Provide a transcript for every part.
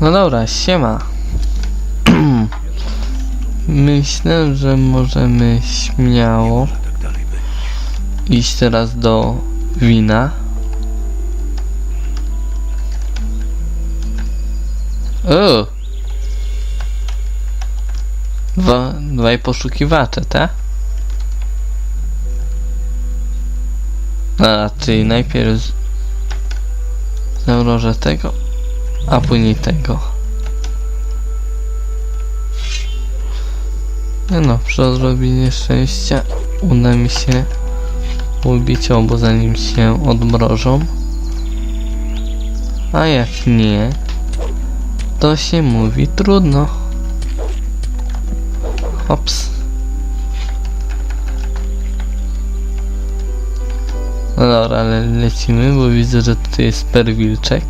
No dobra, siema. Myślę, że możemy śmiało iść teraz do wina. O! Dwa, dwaj poszukiwacze, tak? A, czyli najpierw zamrożę tego, a później tego. Nie no, przy odrobinie szczęścia uda mi się ubić obu zanim się odmrożą. A jak nie, to się mówi trudno. Hops. No dobra, ale lecimy, bo widzę, że tutaj jest perwilczek.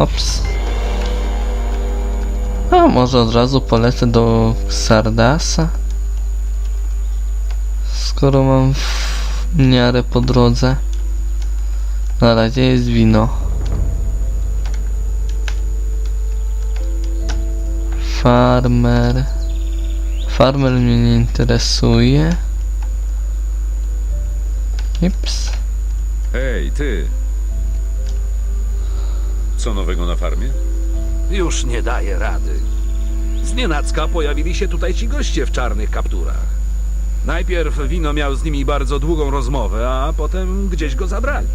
Hops. A może od razu polecę do Sardasa? Skoro mam w miarę po drodze. Na razie jest wino. Farmer. Farmer mnie nie interesuje. Ips. Hej, ty! Co nowego na farmie? Już nie daje rady. Znienacka pojawili się tutaj ci goście w czarnych kapturach. Najpierw Wino miał z nimi bardzo długą rozmowę, a potem gdzieś go zabrali.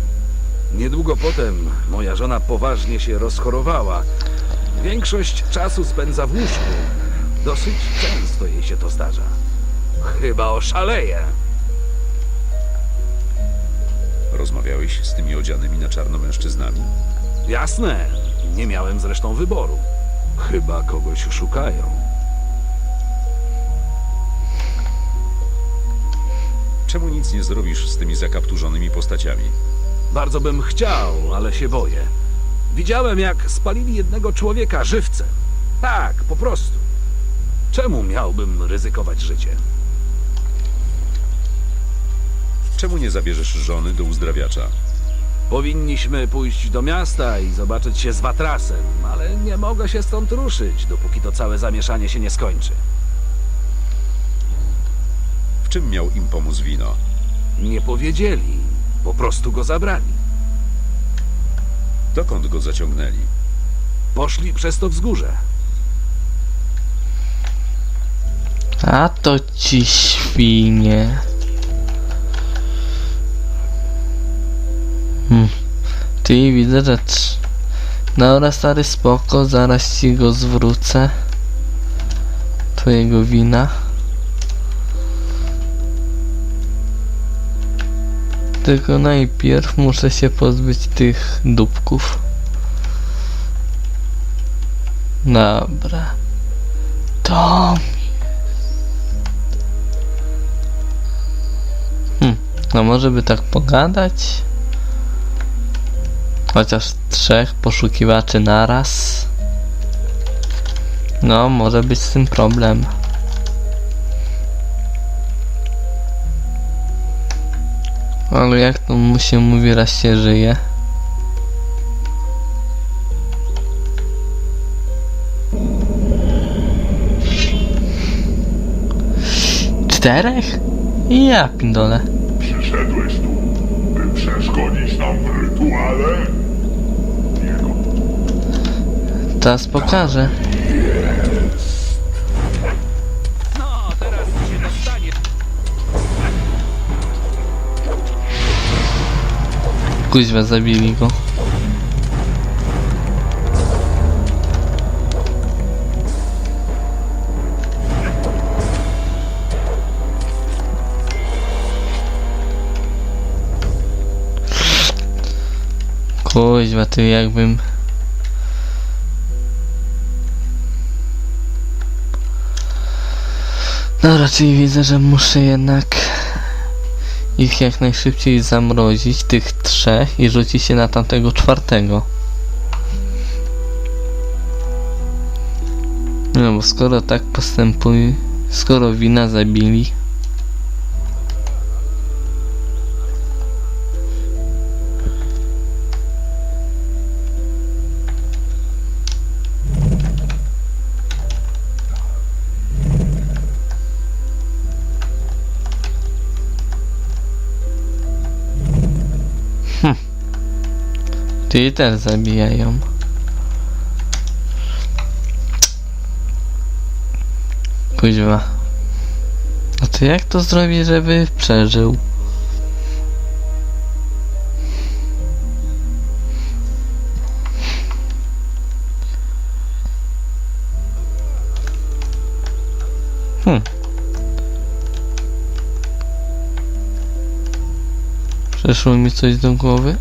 Niedługo potem moja żona poważnie się rozchorowała. Większość czasu spędza w łóżku. Dosyć często jej się to zdarza. Chyba oszaleje. Rozmawiałeś z tymi odzianymi na czarno mężczyznami? Jasne, nie miałem zresztą wyboru. Chyba kogoś szukają. Czemu nic nie zrobisz z tymi zakapturzonymi postaciami? Bardzo bym chciał, ale się boję. Widziałem, jak spalili jednego człowieka żywcem. Tak, po prostu. Czemu miałbym ryzykować życie? Czemu nie zabierzesz żony do uzdrawiacza? Powinniśmy pójść do miasta i zobaczyć się z Watrasem, ale nie mogę się stąd ruszyć, dopóki to całe zamieszanie się nie skończy. W czym miał im pomóc wino? Nie powiedzieli, po prostu go zabrali. Dokąd go zaciągnęli? Poszli przez to wzgórze. A to ci świnie. Hmm. Ty widzę, że trz- Dobra, stary spoko, zaraz ci go zwrócę. Twojego wina. Tylko najpierw muszę się pozbyć tych dupków. Dobra. To No może by tak pogadać? Chociaż trzech poszukiwaczy naraz. No, może być z tym problem. Ale jak to mu się mówi, raz się żyje. Czterech? Ja pindole. Przyszedłeś tu, by przeszkodzić nam w rytuale? Jego Teraz pokażę. No, teraz się. Kuźwa, zabili go. Kuźwa, ty jakbym... No raczej widzę, że muszę jednak ich jak najszybciej zamrozić, tych trzech, i rzucić się na tamtego czwartego. No bo skoro tak postępuje, skoro wina zabili, Ty też zabijają. Kuźwa. A to jak to zrobić, żeby przeżył? Hmm. Przeszło mi coś do głowy.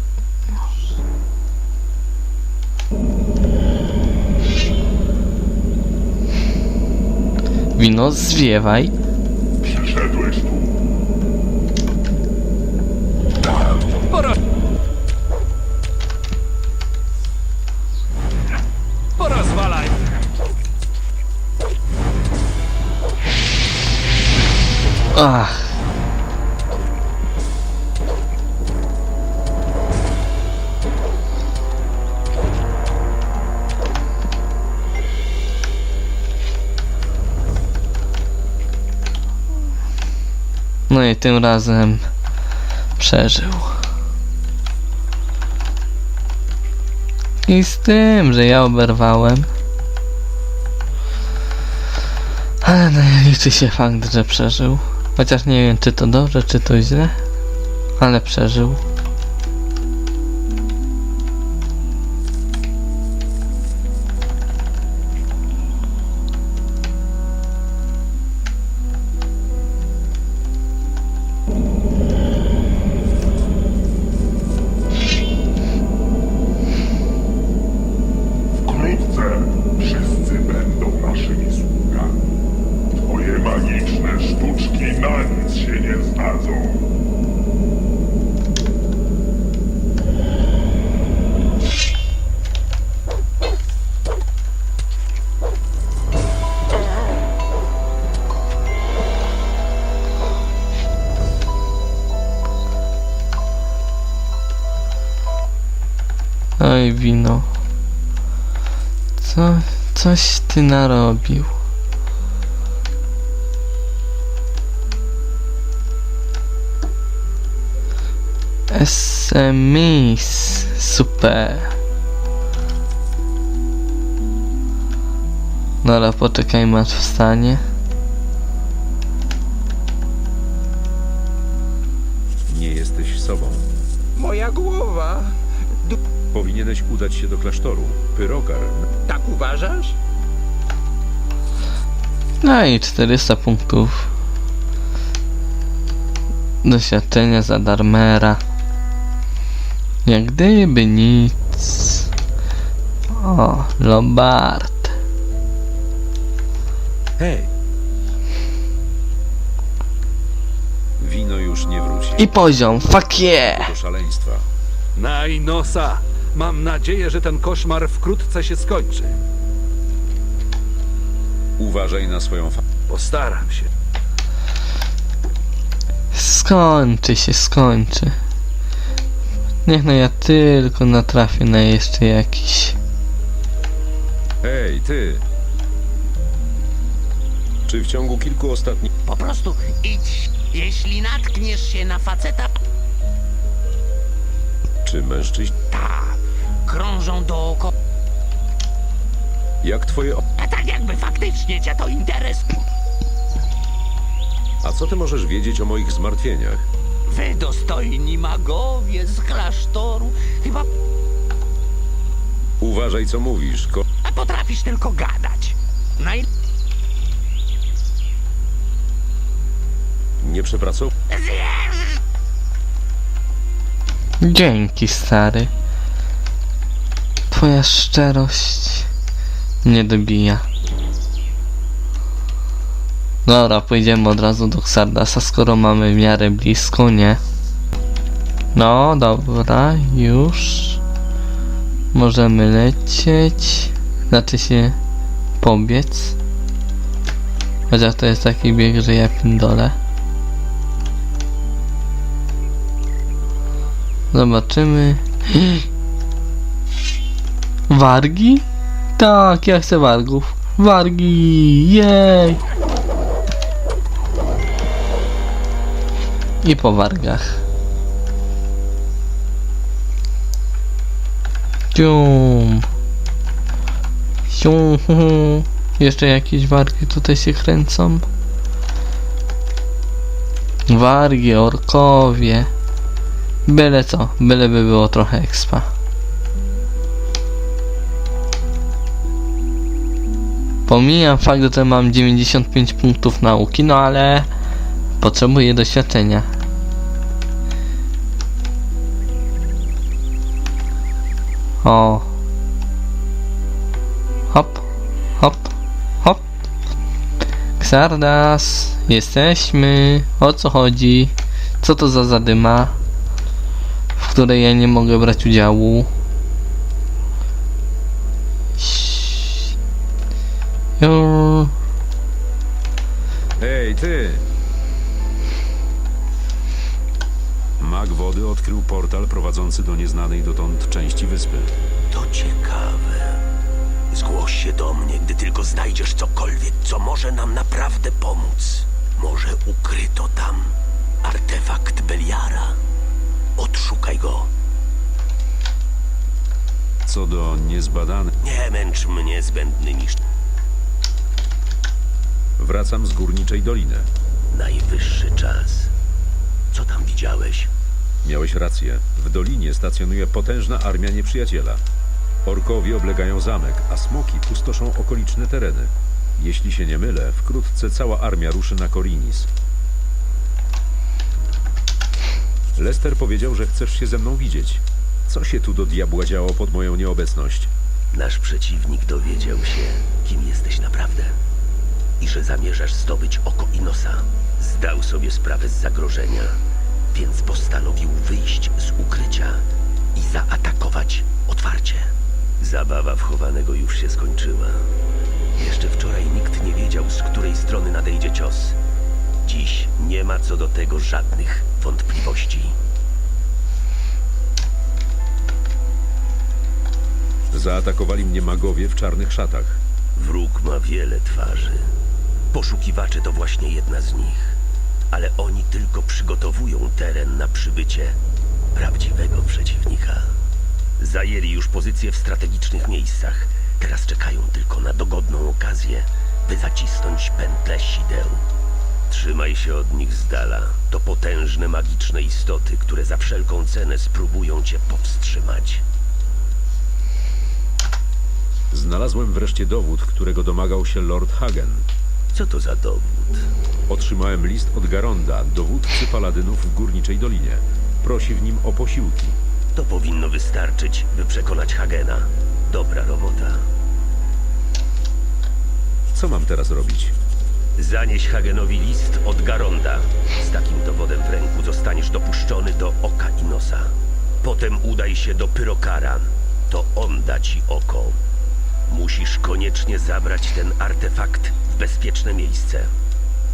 Wino, zwiewaj. Przyszedłeś tu. Pora... Porozwalaj! Ach. No i tym razem przeżył. I z tym, że ja oberwałem. Ale no, liczy się fakt, że przeżył. Chociaż nie wiem, czy to dobrze, czy to źle. Ale przeżył. Oj, wino. Co, coś ty narobił. SMIS. Super. Dobra, poczekajmy aż wstanie. Udać się do klasztoru. Pyrogar. Tak uważasz? No i 400 punktów. Doświadczenia za Darmera. Jak gdyby nic. O, Lombard. Hej! Wino już nie wróci. I poziom, fuck yeah! Do szaleństwa. Najnosa! Mam nadzieję, że ten koszmar wkrótce się skończy. Uważaj na swoją fa... Postaram się. Skończy się, skończy. Niech no ja tylko natrafię na jeszcze jakiś. Hej, ty! Czy w ciągu kilku ostatnich... Po prostu idź. Jeśli natkniesz się na faceta, Czy mężczyźni... tak, krążą dookoła. Jak twoje... o- A tak jakby faktycznie cię to interes. A co ty możesz wiedzieć o moich zmartwieniach? Wy dostojni magowie z klasztoru. Chyba Uważaj, co mówisz. Ko... potrafisz tylko gadać. Naj... Nie przepracow... Dzięki, stary. Twoja szczerość mnie dobija. Dobra, pójdziemy od razu do Xardasa, skoro mamy w miarę blisko, nie? No, dobra, już. Możemy lecieć. Znaczy się pobiec. Chociaż to jest taki bieg, że ja pindolę. Zobaczymy. Wargi? Tak, ja chcę wargów. Wargi! Jej! I po wargach. Cium. Cium. Jeszcze jakieś wargi tutaj się kręcą. Wargi, orkowie. Byle co, byle by było trochę expa. Pomijam fakt, że mam 95 punktów nauki, no ale potrzebuję doświadczenia. O. Hop, hop, hop. Xardas, jesteśmy. O co chodzi? Co to za zadyma? W której ja nie mogę brać udziału. Ju- Hej, ty! Mag wody odkrył portal prowadzący do nieznanej dotąd części wyspy. To ciekawe. Zgłoś się do mnie, gdy tylko znajdziesz cokolwiek, co może nam naprawdę pomóc. Może ukryto tam artefakt Beliara. Odszukaj go. Co do niezbadanych, Nie męcz mnie zbędnymi sz- wracam z górniczej doliny. Najwyższy czas. Co tam widziałeś? Miałeś rację. W dolinie stacjonuje potężna armia nieprzyjaciela. Orkowie oblegają zamek, a smoki pustoszą okoliczne tereny. Jeśli się nie mylę, wkrótce cała armia ruszy na Korinis. Lester powiedział, że chcesz się ze mną widzieć. Co się tu do diabła działo pod moją nieobecność? Nasz przeciwnik dowiedział się, kim jesteś naprawdę. I że zamierzasz zdobyć oko Inosa. Zdał sobie sprawę z zagrożenia, więc postanowił wyjść z ukrycia i zaatakować otwarcie. Zabawa wchowanego już się skończyła. Jeszcze wczoraj nikt nie wiedział, z której strony nadejdzie cios. Dziś nie ma co do tego żadnych wątpliwości. Zaatakowali mnie magowie w czarnych szatach. Wróg ma wiele twarzy. Poszukiwacze to właśnie jedna z nich. Ale oni tylko przygotowują teren na przybycie prawdziwego przeciwnika. Zajęli już pozycje w strategicznych miejscach. Teraz czekają tylko na dogodną okazję, by zacisnąć pętle sideł. Trzymaj się od nich z dala. To potężne magiczne istoty, które za wszelką cenę spróbują cię powstrzymać. Znalazłem wreszcie dowód, którego domagał się Lord Hagen. Co to za dowód? Otrzymałem list od Garonda, dowódcy paladynów w Górniczej Dolinie. Prosi w nim o posiłki. To powinno wystarczyć, by przekonać Hagena. Dobra robota. Co mam teraz robić? Zanieś Hagenowi list od Garonda. Z takim dowodem w ręku zostaniesz dopuszczony do oka i nosa. Potem udaj się do Pyrokara. To on da ci oko. Musisz koniecznie zabrać ten artefakt w bezpieczne miejsce.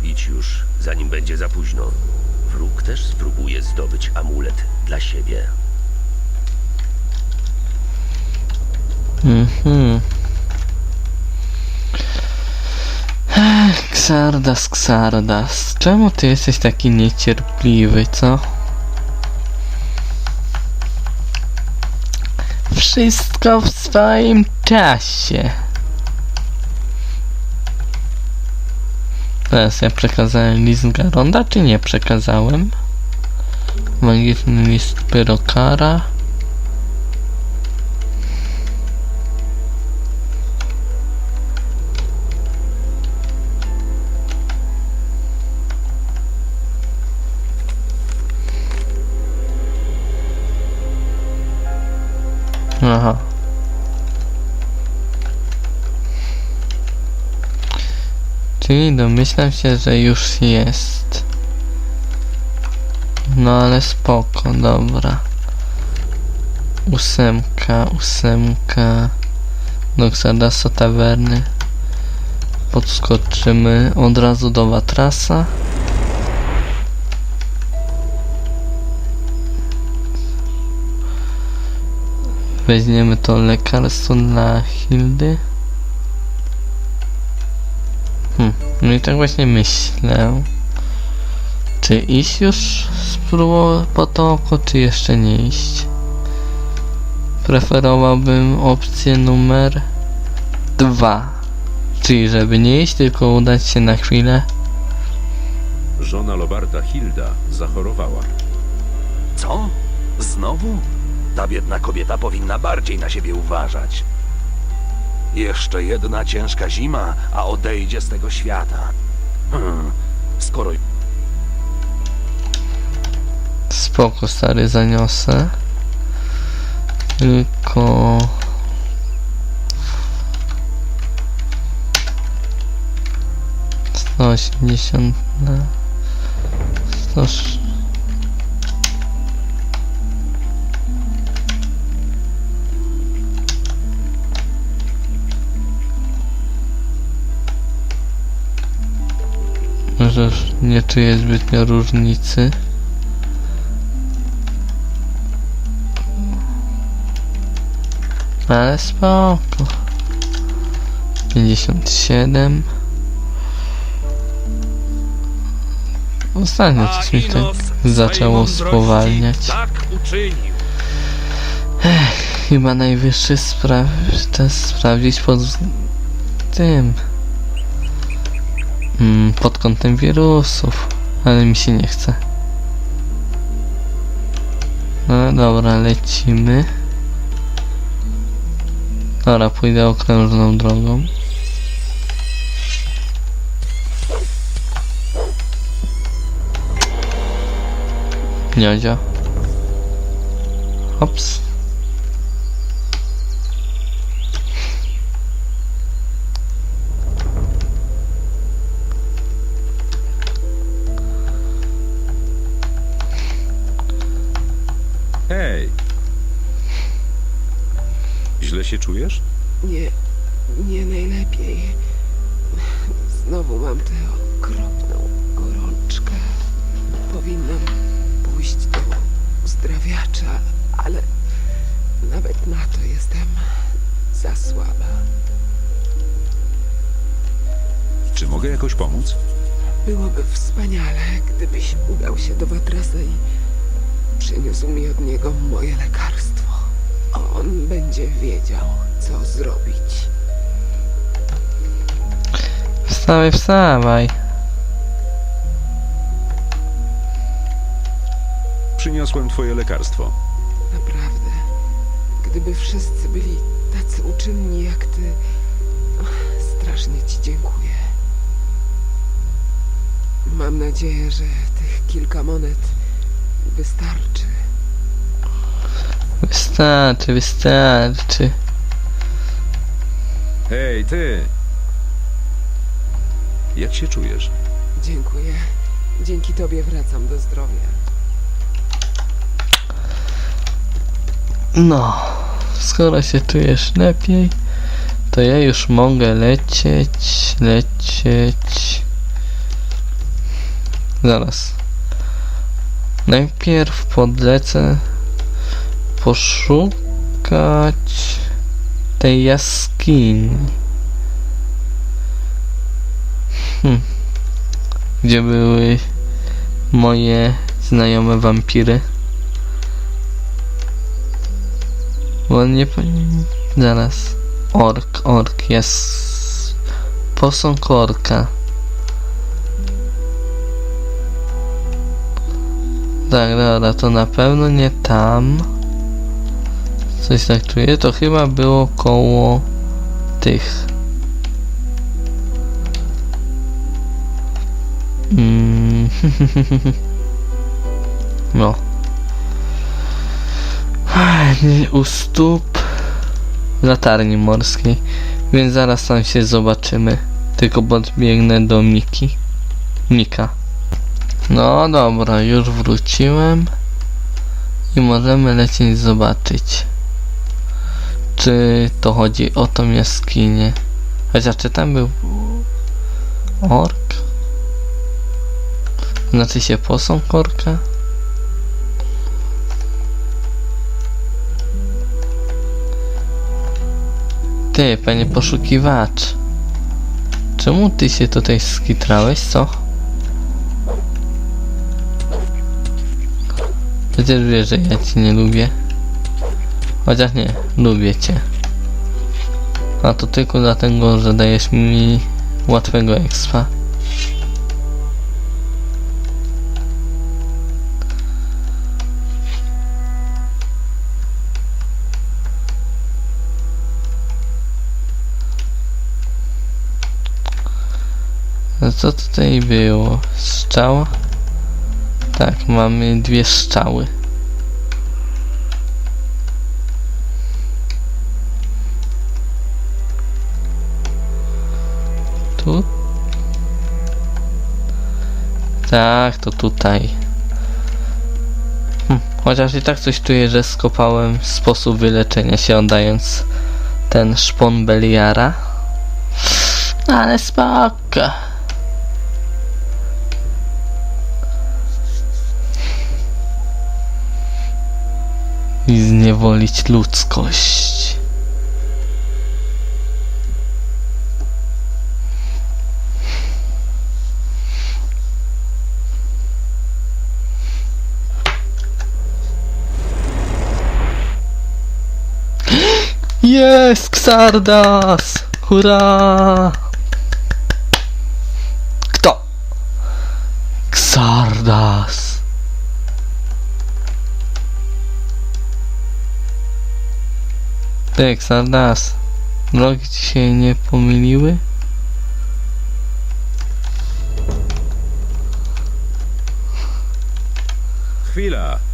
Idź już, zanim będzie za późno. Wróg też spróbuje zdobyć amulet dla siebie. Mhm. Ech, Xardas, Xardas. Czemu ty jesteś taki niecierpliwy, co? Wszystko w swoim czasie. Teraz ja przekazałem list Garonda, czy nie przekazałem? Magiczny list Pyrokara. Czyli domyślam się, że już jest. No ale spoko, dobra. Ósemka, ósemka. Do Xardasa tawerny. Podskoczymy od razu do Watrasa. Weźmiemy to lekarstwo dla Hildy. Hm, no i tak właśnie myślę. Czy iść już spróbować po to oko, czy jeszcze nie iść? preferowałbym opcję numer dwa. Czyli żeby nie iść, tylko udać się na chwilę. Żona Lobarta, Hilda, zachorowała. Co? Znowu? Ta biedna kobieta powinna bardziej na siebie uważać. Jeszcze jedna ciężka zima, a odejdzie z tego świata. Hmm, skoro Spoko, stary, zaniosę. Tylko... Sto osiemdziesiąt. Może nie czuję zbytnio różnicy. Ale spoko. 57. Ostatnio coś mi tak zaczęło spowalniać. Uczynił. Chyba najwyższy spra czas sprawdzić pod tym. Mm, pod kątem wirusów. Ale mi się nie chce. No dobra, lecimy. Dobra, pójdę okrężną drogą. Niozio. Hops. Się czujesz? Nie, nie najlepiej. Znowu mam tę okropną gorączkę. Powinnam pójść do uzdrawiacza, ale nawet na to jestem za słaba. Czy mogę jakoś pomóc? Byłoby wspaniale, gdybyś udał się do Watrasa i przyniósł mi od niego moje lekarstwo. On będzie wiedział, co zrobić. Wstawaj, wstawaj. Przyniosłem twoje lekarstwo. Naprawdę. Gdyby wszyscy byli tacy uczynni jak ty, ach, strasznie ci dziękuję. Mam nadzieję, że tych kilka monet wystarczy. Wystarczy, wystarczy. Hej, ty! Jak się czujesz? Dziękuję. Dzięki tobie wracam do zdrowia. No, skoro się czujesz lepiej, to ja już mogę lecieć, lecieć. Zaraz. Najpierw podlecę poszukać tej jaskini. Hm. Gdzie były moje znajome wampiry? Bo nie... Zaraz. Ork, ork, jest... Posąg orka. Tak, dobra, to na pewno nie tam. Coś tak czuję, to chyba było koło tych. Mm. no. U stóp latarni morskiej. Więc zaraz tam się zobaczymy. Tylko podbiegnę do Miki. Mika. No dobra, już wróciłem. I możemy lecieć zobaczyć. Czy to chodzi o tą jaskinię. Chociaż czy tam był ork? Znaczy się posąg orka? Ty, panie poszukiwacz. Czemu ty się tutaj skitrałeś, co? Przecież wiesz, że ja cię nie lubię. Chociaż nie, lubię cię. A to tylko dlatego, że dajesz mi łatwego expa. Co tutaj było? Strzała? Tak, mamy dwie strzały. Tu? Tak, to tutaj. Hm, chociaż i tak coś czuję, że skopałem sposób wyleczenia się oddając ten szpon Beliara. Ale spoko. I zniewolić ludzkość. Jest Xardas! Hurra! Kto? Xardas! Ty, Xardas. Drogi ci się nie pomyliły? Chwila!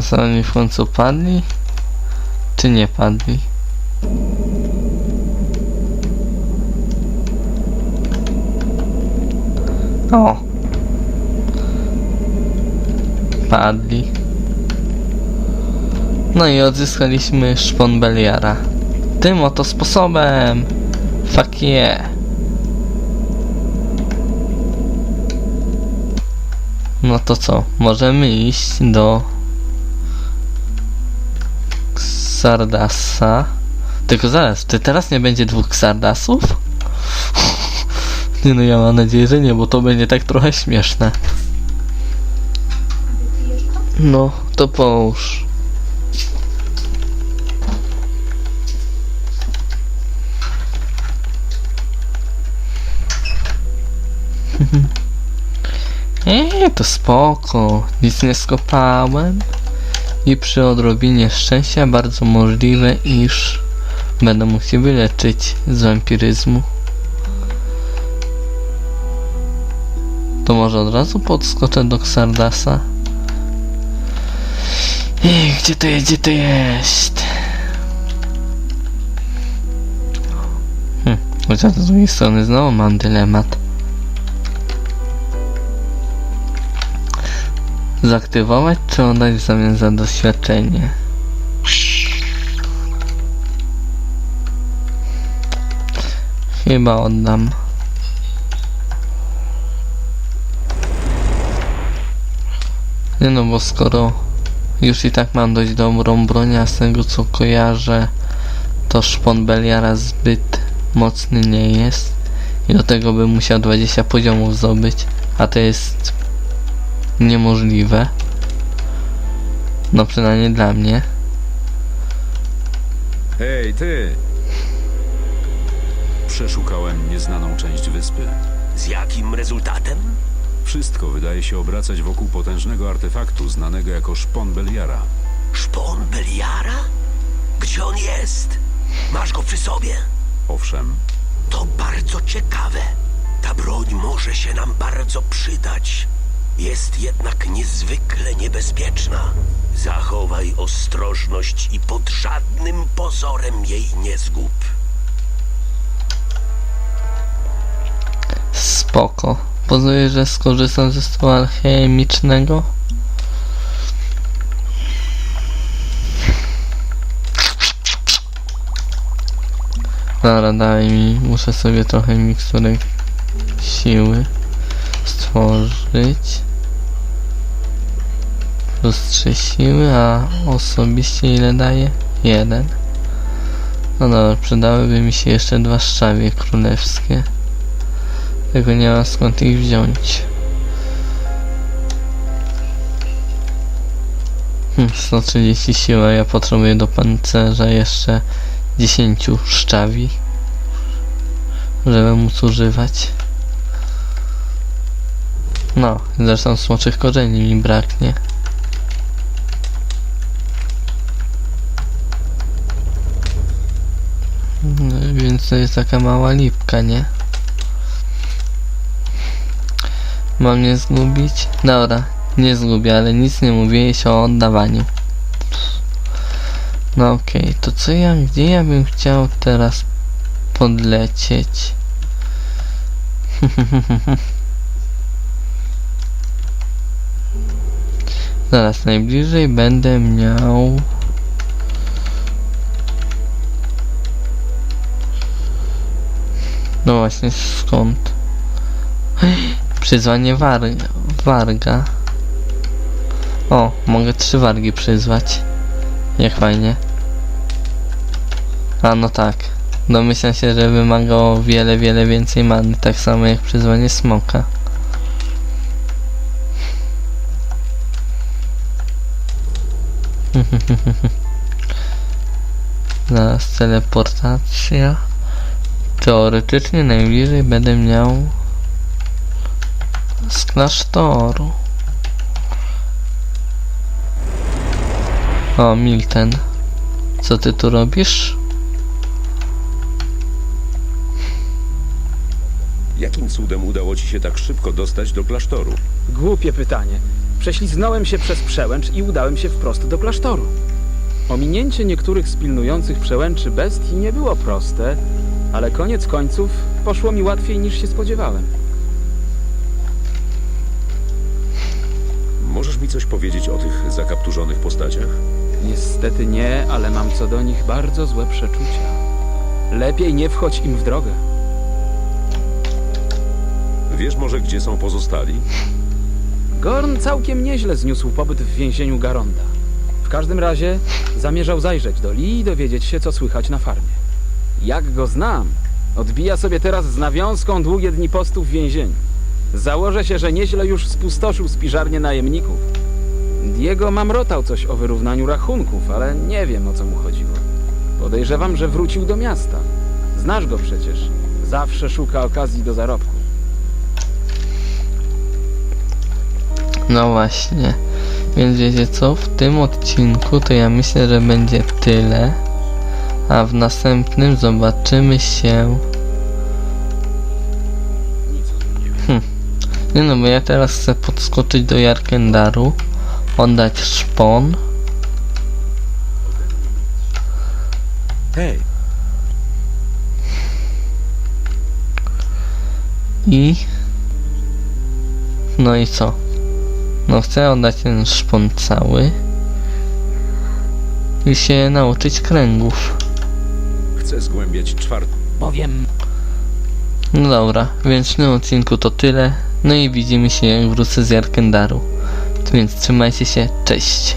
A w końcu padli? Czy nie padli? O! Padli. No i odzyskaliśmy szpon Beliara. Tym oto sposobem! Fuck yeah! No to co? Możemy iść do Xardasa. Tylko zaraz, czy teraz nie będzie dwóch Xardasów? Nie no, ja mam nadzieję, że nie, bo to będzie tak trochę śmieszne. No, to połóż. Eee, to spoko. Nic nie skopałem. I przy odrobinie szczęścia bardzo możliwe, iż będę mógł się wyleczyć z wampiryzmu. To może od razu podskoczę do Xardasa? Ej, gdzie to jest, gdzie to jest? Hm, chociaż z drugiej strony znowu mam dylemat. Zaktywować czy oddać w zamian za doświadczenie? Chyba oddam. Nie no, bo skoro już i tak mam dość dobrą broń, a z tego co kojarzę, to szpon Beliara zbyt mocny nie jest. I do tego bym musiał 20 poziomów zdobyć, a to jest niemożliwe. No przynajmniej dla mnie. Hej, ty! Przeszukałem nieznaną część wyspy. Z jakim rezultatem? Wszystko wydaje się obracać wokół potężnego artefaktu znanego jako szpon Beliara. Szpon Beliara? Gdzie on jest? Masz go przy sobie? Owszem, To bardzo ciekawe. Ta broń może się nam bardzo przydać. Jest jednak niezwykle niebezpieczna. Zachowaj ostrożność i pod żadnym pozorem jej nie zgub. Spoko. Pozoruję, że skorzystam ze stołu alchemicznego. Dobra, daj mi. Muszę sobie trochę miksturek siły stworzyć. Plus 3 siły, a osobiście ile daje? Jeden. No dobra, przydałyby mi się jeszcze dwa szczawie królewskie. Tego nie ma skąd ich wziąć. Hmm, 130 siła, ja potrzebuję do pancerza jeszcze 10 szczawi, żeby móc używać. No, zresztą smoczych korzeni mi braknie. No, więc to jest taka mała lipka, nie? Mam mnie zgubić? Dobra, nie zgubię, ale nic nie mówię jeśli o oddawaniu. No okej, to co ja, gdzie ja bym chciał teraz podlecieć? Zaraz, najbliżej będę miał... No właśnie, skąd? Przyzwanie war warga. O, mogę trzy wargi przyzwać. Jak fajnie. A no tak. Domyślam się, że wymagało o wiele, wiele więcej many, tak samo jak przyzwanie smoka. Zaraz teleportacja. Teoretycznie najbliżej będę miał z klasztoru. O, Milten. Co ty tu robisz? Jakim cudem udało ci się tak szybko dostać do klasztoru? Głupie pytanie. Prześliznąłem się przez przełęcz i udałem się wprost do klasztoru. Ominięcie niektórych z pilnujących przełęczy bestii nie było proste, ale koniec końców poszło mi łatwiej niż się spodziewałem. Możesz mi coś powiedzieć o tych zakapturzonych postaciach? Niestety nie, ale mam co do nich bardzo złe przeczucia. Lepiej nie wchodź im w drogę. Wiesz może, gdzie są pozostali? Gorn całkiem nieźle zniósł pobyt w więzieniu Garonda. W każdym razie zamierzał zajrzeć do Lee i dowiedzieć się, co słychać na farmie. Jak go znam, odbija sobie teraz z nawiązką długie dni postu w więzieniu. Założę się, że nieźle już spustoszył spiżarnię najemników. Diego mamrotał coś o wyrównaniu rachunków, ale nie wiem, o co mu chodziło. Podejrzewam, że wrócił do miasta. Znasz go przecież. Zawsze szuka okazji do zarobku. No właśnie. Więc wiecie co? W tym odcinku to ja myślę, że będzie tyle. A w następnym zobaczymy się. Hm. Nie no, bo ja teraz chcę podskoczyć do Jarkendaru. Oddać szpon. Hej, I... No i co? No chcę oddać ten szpon cały. I się nauczyć kręgów. chcę zgłębiać czwarty. Powiem No dobra, więc w tym odcinku to tyle. No i widzimy się jak wrócę z Jarkendaru. Więc trzymajcie się, cześć.